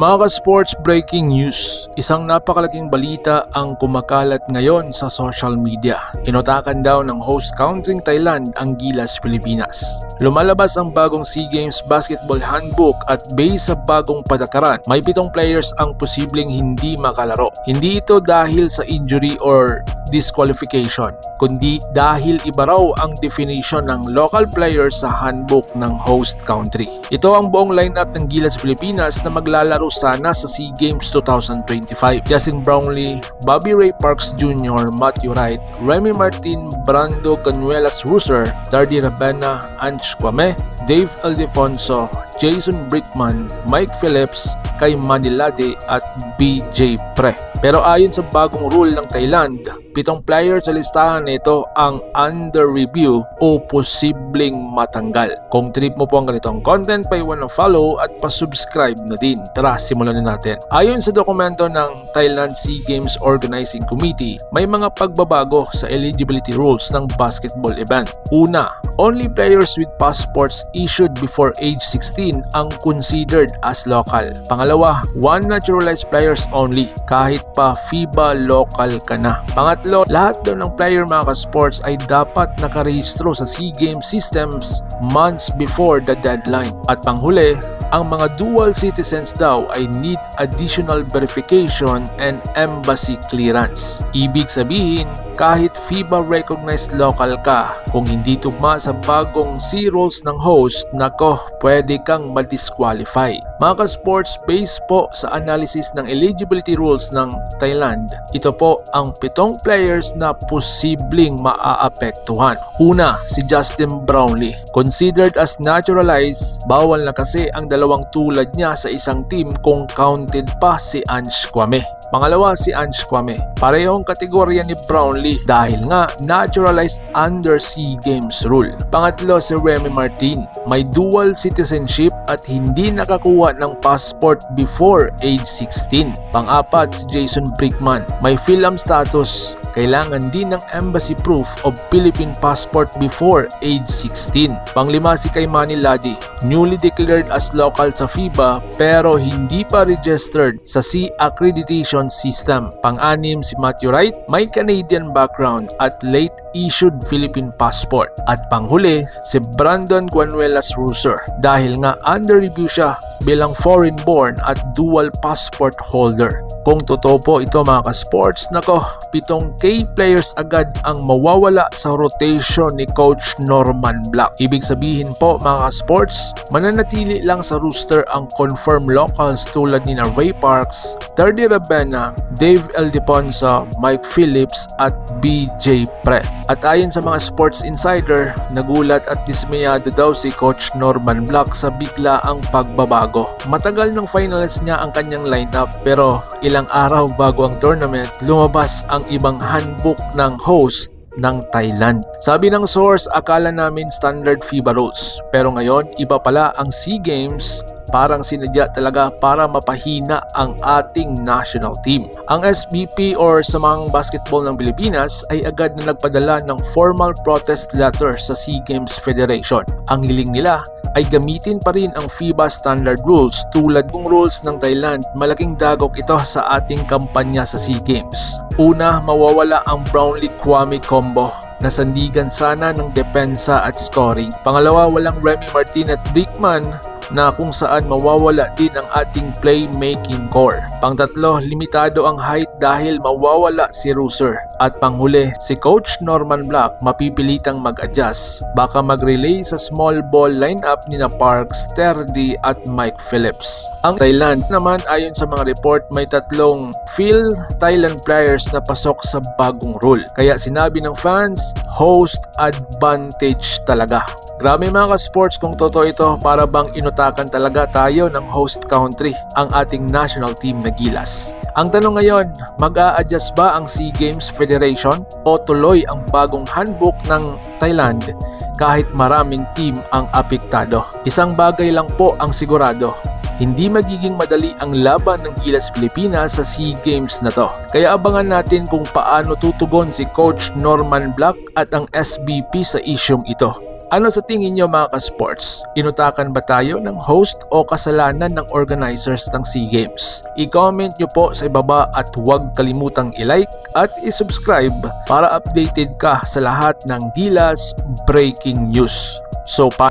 Mga ka-sports breaking news, isang napakalaking balita ang kumakalat ngayon sa social media. Inotakan daw ng host country Thailand ang Gilas Pilipinas. Lumalabas ang bagong SEA Games Basketball Handbook at based sa bagong patakaran, may pitong players ang posibleng hindi makalaro. Hindi ito dahil sa injury or disqualification, kundi dahil iba raw ang definition ng local players sa handbook ng host country. Ito ang buong lineup ng Gilas Pilipinas na maglalaro sana sa SEA Games 2025. Justin Brownlee, Bobby Ray Parks Jr., Matthew Wright, Remy Martin, Brando Canuelas Ruser, Dardy Rabena, Ange Kwame, Dave Aldefonso, Jason Brickman, Mike Phillips, kay Manilade at BJ Pre. Pero ayon sa bagong rule ng Thailand, pitong player sa listahan nito ang under review o posibleng matanggal. Kung trip mo po ang ganitong content, pa iwan ng follow at pa-subscribe na din. Tara, simulan na natin. Ayon sa dokumento ng Thailand SEA Games Organizing Committee, may mga pagbabago sa eligibility rules ng basketball event. Una, only players with passports issued before age 16 ang considered as local. Pangalawa, one naturalized players only kahit pa FIBA local ka na. Pangatlo, lahat daw ng player mga ka-sports ay dapat nakarehistro sa SEA Games systems months before the deadline. At panghuli, ang mga dual citizens daw ay need additional verification and embassy clearance. Ibig sabihin, kahit FIBA recognized local ka, kung hindi tugma sa bagong C rules ng host, nako, pwede kang ma-disqualify. Mga ka-sports, based po sa analysis ng eligibility rules ng Thailand, ito po ang pitong players na posibleng maaapektuhan. Una, si Justin Brownlee. Considered as naturalized, bawal na kasi ang dalawang tulad niya sa isang team kung counted pa si Ange Kwame. Pangalawa si Ange Kwame. Parehong kategorya ni Brownlee dahil nga naturalized under SEA Games rule. Pangatlo si Remy Martin. May dual citizenship at hindi nakakuha ng passport before age 16. Pang-apat si Jason Brickman. May film status kailangan din ng embassy proof of Philippine passport before age 16. Panglima si Kaimani Ladi, newly declared as local sa FIBA pero hindi pa registered sa C accreditation system. Pang-anim si Matthew Wright, may Canadian background at late issued Philippine passport. At panghuli si Brandon Guanuelas Ruser dahil nga under review siya bilang foreign born at dual passport holder. Kung totoo po ito mga ka-sports, nako, pitong K players agad ang mawawala sa rotation ni Coach Norman Black. Ibig sabihin po mga ka-sports, mananatili lang sa roster ang confirmed locals tulad ni na Ray Parks, Dardy Rabena, Dave Eldeponsa, Mike Phillips at BJ Pre. At ayon sa mga sports insider, nagulat at dismayado daw si Coach Norman Black sa bigla ang pagbabago. Matagal ng finals niya ang kanyang lineup pero ilang araw bago ang tournament, lumabas ang ibang handbook ng host ng Thailand. Sabi ng source, akala namin standard FIBA rules. Pero ngayon, iba pala ang SEA Games parang sinadya talaga para mapahina ang ating national team. Ang SBP or Samang Basketball ng Pilipinas ay agad na nagpadala ng formal protest letter sa SEA Games Federation. Ang hiling nila ay gamitin pa rin ang FIBA standard rules tulad ng rules ng Thailand. Malaking dagok ito sa ating kampanya sa SEA Games. Una, mawawala ang Brownlee Kwame combo nasandigan sana ng depensa at scoring. Pangalawa, walang Remy Martin at Brickman na kung saan mawawala din ang ating playmaking core. Pangtatlo, limitado ang height dahil mawawala si Ruser. At panghuli, si Coach Norman Black mapipilitang mag-adjust. Baka mag-relay sa small ball lineup ni na Parks, Terdy at Mike Phillips. Ang Thailand naman ayon sa mga report may tatlong Phil Thailand players na pasok sa bagong rule. Kaya sinabi ng fans, host advantage talaga. Grabe mga ka-sports kung totoo ito para bang inutakan talaga tayo ng host country ang ating national team na Gilas. Ang tanong ngayon, mag-a-adjust ba ang SEA Games Federation o tuloy ang bagong handbook ng Thailand kahit maraming team ang apektado? Isang bagay lang po ang sigurado, hindi magiging madali ang laban ng Gilas Pilipinas sa SEA Games na to. Kaya abangan natin kung paano tutugon si Coach Norman Black at ang SBP sa isyong ito. Ano sa tingin nyo mga ka-sports? Inutakan ba tayo ng host o kasalanan ng organizers ng SEA Games? I-comment nyo po sa ibaba at huwag kalimutang i-like at i-subscribe para updated ka sa lahat ng Gilas Breaking News. So, pa